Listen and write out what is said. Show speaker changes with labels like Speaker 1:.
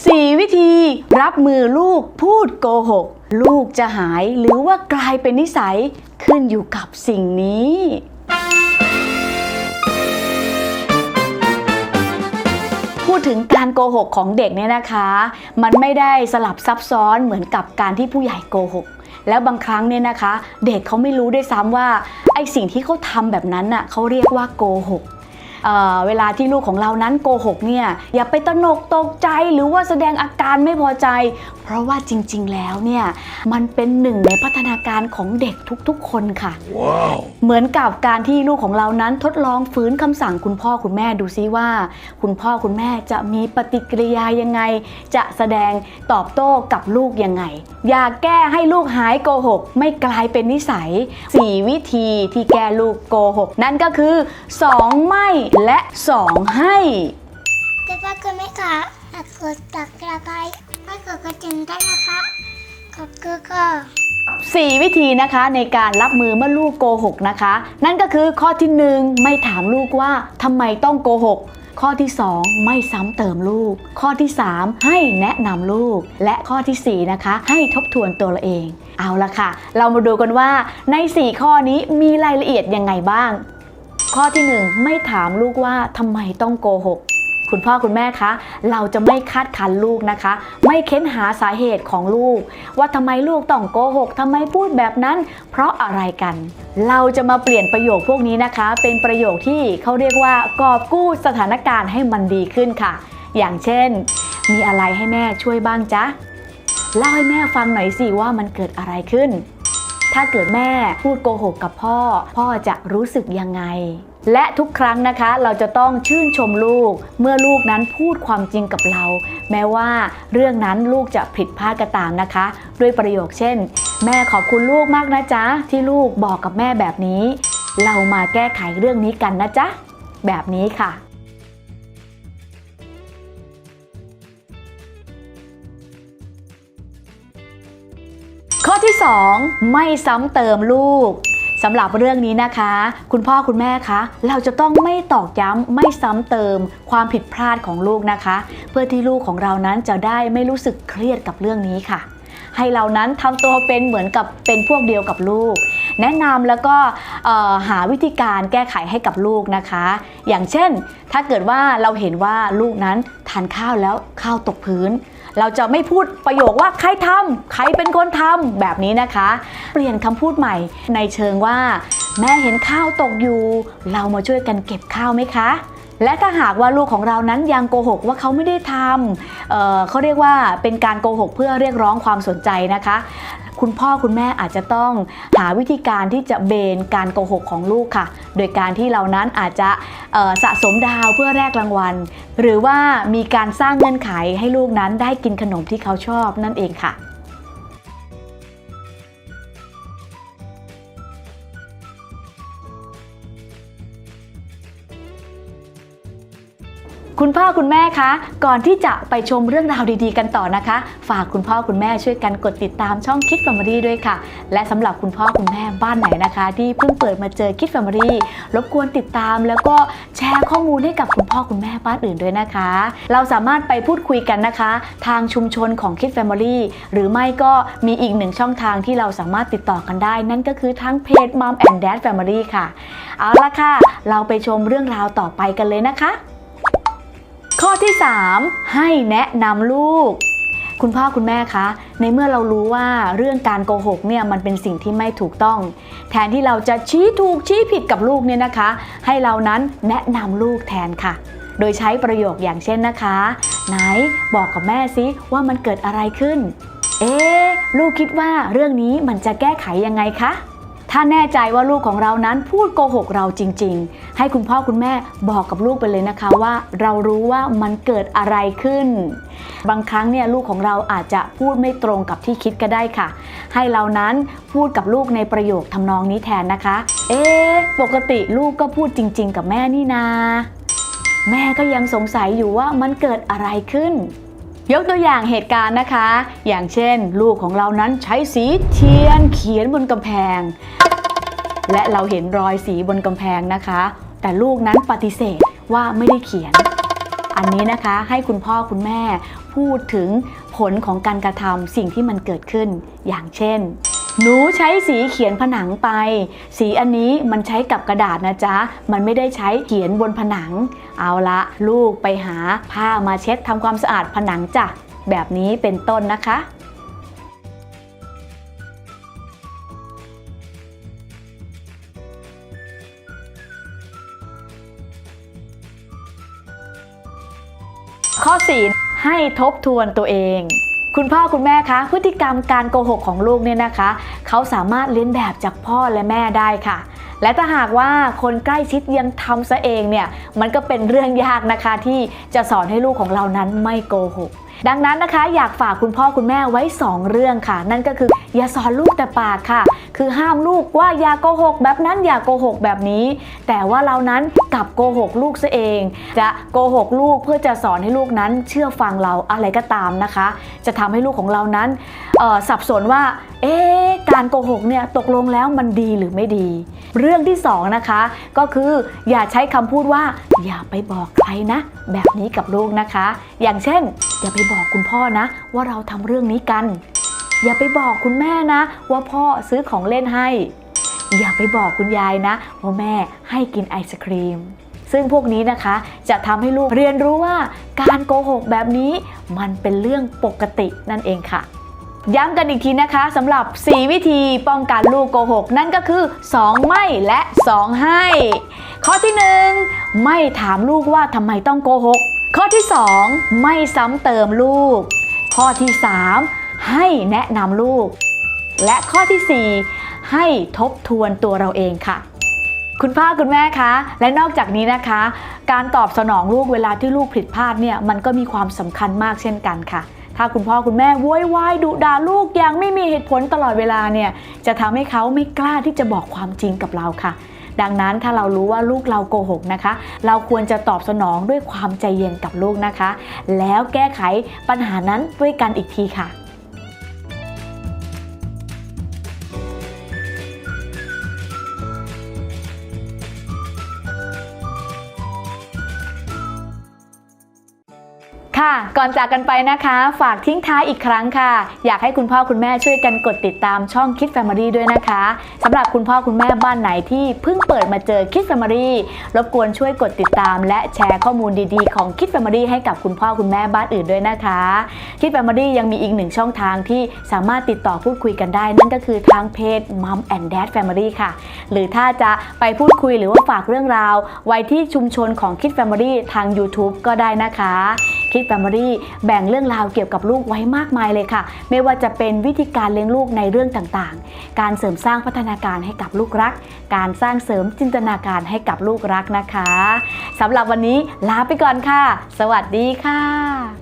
Speaker 1: 4 วิธีรับมือลูกพูดโกหก ลูกจะหายหรือว่ากลายเป็นนิสัยขึ้นอยู่กับสิ่งนี้ พูดถึงการโกหกของเด็กเนี่ยนะคะ มันไม่ได้สลับซับซ้อนเหมือนกับการที่ผู้ใหญ่โกหกแล้วบางครั้งเนี่ยนะคะ เด็กเขาไม่รู้ด้วยซ้ำว่าไอสิ่งที่เขาทำแบบนั้นน่ะเขาเรียกว่าโกหก เอ่อเวลาที่ลูกของเรานั้นโกหกเนี่ยอย่าไปตระหนกตกใจหรือว่าแสดงอาการไม่พอใจ เพราะว่าจริง ๆ แล้วเนี่ยมันเป็นหนึ่งในพัฒนาการของเด็กทุกๆ คนค่ะเหมือนกับการที่ลูกของเรานั้นทดลองฝืนคำสั่งคุณพ่อคุณแม่ดูซิว่า คุณพ่อคุณแม่จะมีปฏิกิริยายังไง จะแสดงตอบโต้กับลูกยังไง อย่าแก้ให้ลูกหายโกหก ไม่กลายเป็นนิสัย 4 วิธีที่แก้ลูกโกหก นั่นก็คือ 2 ไม่และ 2 ให้
Speaker 2: แต่ว่าคุณแม่คะหากกดตักกระไกให้กดกระจิงได้นะคะ ขอบคุณค่ะ
Speaker 1: 4 วิธีนะคะในการรับมือเมื่อลูกโกหกนะคะ นั่นก็คือข้อที่ 1 ไม่ถามลูกว่าทำไมต้องโกหกข้อที่ 2 ไม่ซ้ำเติมลูก ข้อที่ 3 ให้แนะนำลูก และข้อทีสี่4 นะคะ ให้ทบทวนตัวเราเอง เอาละค่ะ เรามาดูกันว่าใน 4 ข้อนี้มีรายละเอียดยังไงบ้าง ข้อที่ 1 ไม่ถามลูกว่าทำไมต้องโกหกคุณพ่อคุณแม่คะ เราจะไม่คาดคันลูกนะคะ ไม่เค้นหาสาเหตุของลูก ว่าทำไมลูกต้องโกหกทำไมพูดแบบนั้น เพราะอะไรกัน เราจะมาเปลี่ยนประโยคพวกนี้นะคะ เป็นประโยคที่เขาเรียกว่ากอบกู้สถานการณ์ให้มันดีขึ้นค่ะ อย่างเช่น มีอะไรให้แม่ช่วยบ้างจ๊ะเล่าให้แม่ฟังหน่อยสิว่ามันเกิดอะไรขึ้น ถ้าเกิดแม่พูดโกหกกับพ่อ พ่อจะรู้สึกยังไง และทุกครั้งนะคะเราจะต้องชื่นชมลูก เมื่อลูกนั้นพูดความจริงกับเรา แม้ว่าเรื่องนั้นลูกจะผิดพลาดก็ตามนะคะ ด้วยประโยคเช่น แม่ขอบคุณลูกมากนะจ๊ะ ที่ลูกบอกกับแม่แบบนี้ เรามาแก้ไขเรื่องนี้กันนะจ๊ะแบบนี้ค่ะ ข้อที่ 2 ไม่ซ้ำเติมลูกสำหรับเรื่องนี้นะคะ คุณพ่อคุณแม่คะเราจะต้องไม่ตอกย้ำไม่ซ้ำเติมความผิดพลาดของลูกนะคะ เพื่อที่ลูกของเรานั้นจะได้ไม่รู้สึกเครียดกับเรื่องนี้ค่ะ ให้เรานั้นทำตัวเป็นเหมือนกับเป็นพวกเดียวกับลูก แนะนำแล้วก็หาวิธีการแก้ไขให้กับลูกนะคะ อย่างเช่น ถ้าเกิดว่าเราเห็นว่าลูกนั้นทานข้าวแล้วข้าวตกพื้น เราจะไม่พูดประโยคว่าใครทำใครเป็นคนทำแบบนี้นะคะ เปลี่ยนคำพูดใหม่ในเชิงว่า แม่เห็นข้าวตกอยู่ เรามาช่วยกันเก็บข้าวไหมคะ และถ้าหากว่าลูกของเรานั้นยังโกหกว่าเขาไม่ได้ทำเเขาเรียกว่าเป็นการโกหกเพื่อเรียกร้องความสนใจนะคะ คุณพ่อคุณแม่อาจจะต้องหาวิธีการที่จะเบนการโกหกของลูกค่ะ โดยการที่เรานั้นอาจจะสะสมดาวเพื่อแลกรางวัล หรือว่ามีการสร้างเงื่อนไขให้ลูกนั้นได้กินขนมที่เขาชอบนั่นเองค่ะ คุณพ่อคุณแม่คะ ก่อนที่จะไปชมเรื่องราวดีๆ กันต่อนะคะ ฝากคุณพ่อคุณแม่ช่วยกันกดติดตามช่องคิดแฟมิลี่ด้วยค่ะ และสำหรับคุณพ่อคุณแม่บ้านไหนนะคะ ที่เพิ่งเปิดมาเจอคิดแฟมิลี่รบกวนติดตาม แล้วก็แชร์ข้อมูลให้กับคุณพ่อคุณแม่บ้านอื่นด้วยนะคะ เราสามารถไปพูดคุยกันนะคะ ทางชุมชนของคิดแฟมิลี่หรือไม่ก็มีอีกหนึ่งช่องทางที่เราสามารถติดต่อกันได้ นั่นก็คือทั้งเพจ Mom and Dad Family ค่ะ เอาละค่ะ เราไปชมเรื่องราวต่อไปกันเลยนะคะ ข้อที่ 3 ให้แนะนำลูก คุณพ่อคุณแม่คะ ในเมื่อเรารู้ว่าเรื่องการโกหกเนี่ยมันเป็นสิ่งที่ไม่ถูกต้อง แทนที่เราจะชี้ถูกชี้ผิดกับลูกเนี่ยนะคะ ให้เรานั้นแนะนำลูกแทนค่ะ โดยใช้ประโยคอย่างเช่นนะคะ ไหนบอกกับแม่ซิว่ามันเกิดอะไรขึ้น เอ๊ลูกคิดว่าเรื่องนี้มันจะแก้ไขยังไงคะ ถ้าแน่ใจว่าลูกของเรานั้นพูดโกหกเราจริง ๆ ให้คุณพ่อคุณแม่บอกกับลูกไปเลยนะคะว่าเรารู้ว่ามันเกิดอะไรขึ้น บางครั้งเนี่ยลูกของเราอาจจะพูดไม่ตรงกับที่คิดก็ได้ค่ะ ให้เรานั้นพูดกับลูกในประโยคทำนองนี้แทนนะคะ เอ๊ะปกติลูกก็พูดจริง ๆ กับแม่นี่นา แม่ก็ยังสงสัยอยู่ว่ามันเกิดอะไรขึ้นยกตัวอย่างเหตุการณ์นะคะ อย่างเช่น ลูกของเรานั้นใช้สีเทียนเขียนบนกำแพง และเราเห็นรอยสีบนกำแพงนะคะ แต่ลูกนั้นปฏิเสธว่าไม่ได้เขียน อันนี้นะคะให้คุณพ่อคุณแม่พูดถึงผลของการกระทำสิ่งที่มันเกิดขึ้น อย่างเช่น หนูใช้สีเขียนผนังไป สีอันนี้มันใช้กับกระดาษนะจ๊ะ มันไม่ได้ใช้เขียนบนผนัง เอาละลูกไปหาผ้ามาเช็ดทำความสะอาดผนังจ้ะแบบนี้เป็นต้นนะคะ ข้อ 4 ให้ทบทวนตัวเอง คุณพ่อคุณแม่คะ พฤติกรรมการโกหกของลูกเนี่ยนะคะ เขาสามารถเลียนแบบจากพ่อและแม่ได้ค่ะ และถ้าหากว่าคนใกล้ชิดยังทำซะเองเนี่ย มันก็เป็นเรื่องยากนะคะที่จะสอนให้ลูกของเรานั้นไม่โกหก ดังนั้นนะคะอยากฝากคุณพ่อคุณแม่ไว้ 2 เรื่องค่ะ นั่นก็คืออย่าสอนลูกแต่ปากค่ะ คือห้ามลูกว่าอย่าโกหก แบบนั้นอย่าโกหกแบบนี้ แต่ว่าเรานั้นกลับโกหกลูกซะเอง จะโกหกลูกเพื่อจะสอนให้ลูกนั้นเชื่อฟังเราอะไรก็ตามนะคะ จะทำให้ลูกของเรานั้นสับสนว่า เอ๊การโกหกเนี่ยตกลงแล้วมันดีหรือไม่ดี เรื่องที่สองนะคะก็คืออย่าใช้คำพูดว่า อย่าไปบอกใครนะ แบบนี้กับลูกนะคะ อย่างเช่น อย่าไปบอกคุณพ่อนะ ว่าเราทำเรื่องนี้กัน อย่าไปบอกคุณแม่นะ ว่าพ่อซื้อของเล่นให้ อย่าไปบอกคุณยายนะ ว่าแม่ให้กินไอศครีม ซึ่งพวกนี้นะคะจะทำให้ลูกเรียนรู้ว่าการโกหกแบบนี้มันเป็นเรื่องปกตินั่นเองค่ะย้ำกันอีกทีนะคะสำหรับ 4 วิธีป้องกันลูกโกหก นั่นก็คือ 2 ไม่และ 2 ให้ ข้อที่ 1 ไม่ถามลูกว่าทำไมต้องโกหก ข้อที่ 2 ไม่ซ้ำเติมลูก ข้อที่ 3 ให้แนะนำลูก และข้อทีสี่ 4 ให้ทบทวนตัวเราเองค่ะ คุณพ่อคุณแม่คะ และนอกจากนี้นะคะ การตอบสนองลูกเวลาที่ลูกผิดพลาดเนี่ยมันก็มีความสำคัญมากเช่นกันค่ะถ้าคุณพ่อคุณแม่โวยวายดุด่าลูกอย่างไม่มีเหตุผลตลอดเวลาเนี่ยจะทำให้เขาไม่กล้าที่จะบอกความจริงกับเราค่ะ ดังนั้นถ้าเรารู้ว่าลูกเราโกหกนะคะ เราควรจะตอบสนองด้วยความใจเย็นกับลูกนะคะ แล้วแก้ไขปัญหานั้นด้วยกันอีกทีค่ะ ค่ะ ก่อนจากกันไปนะคะ ฝากทิ้งท้ายอีกครั้งค่ะ อยากให้คุณพ่อคุณแม่ช่วยกันกดติดตามช่องคิด Family ด้วยนะคะสำหรับคุณพ่อคุณแม่บ้านไหนที่เพิ่งเปิดมาเจอคิด Family รบกวนช่วยกดติดตาม และแชร์ข้อมูลดีๆ ของคิด Family ให้กับคุณพ่อคุณแม่บ้านอื่นด้วยนะคะคิด Family ยังมีอีกหนึ่งช่องทางที่สามารถติดต่อพูดคุยกันได้ นั่นก็คือทางเพจ Mom and Dad Family ค่ะ หรือถ้าจะไปพูดคุยหรือว่าฝากเรื่องราว ไว้ที่ชุมชนของคิด Family ทาง YouTube ก็ได้นะคะ คิดแฟมิลี่แบ่งเรื่องราวเกี่ยวกับลูกไว้มากมายเลยค่ะ ไม่ว่าจะเป็นวิธีการเลี้ยงลูกในเรื่องต่างๆ การเสริมสร้างพัฒนาการให้กับลูกรัก การสร้างเสริมจินตนาการให้กับลูกรักนะคะสำหรับวันนี้ลาไปก่อนค่ะ สวัสดีค่ะ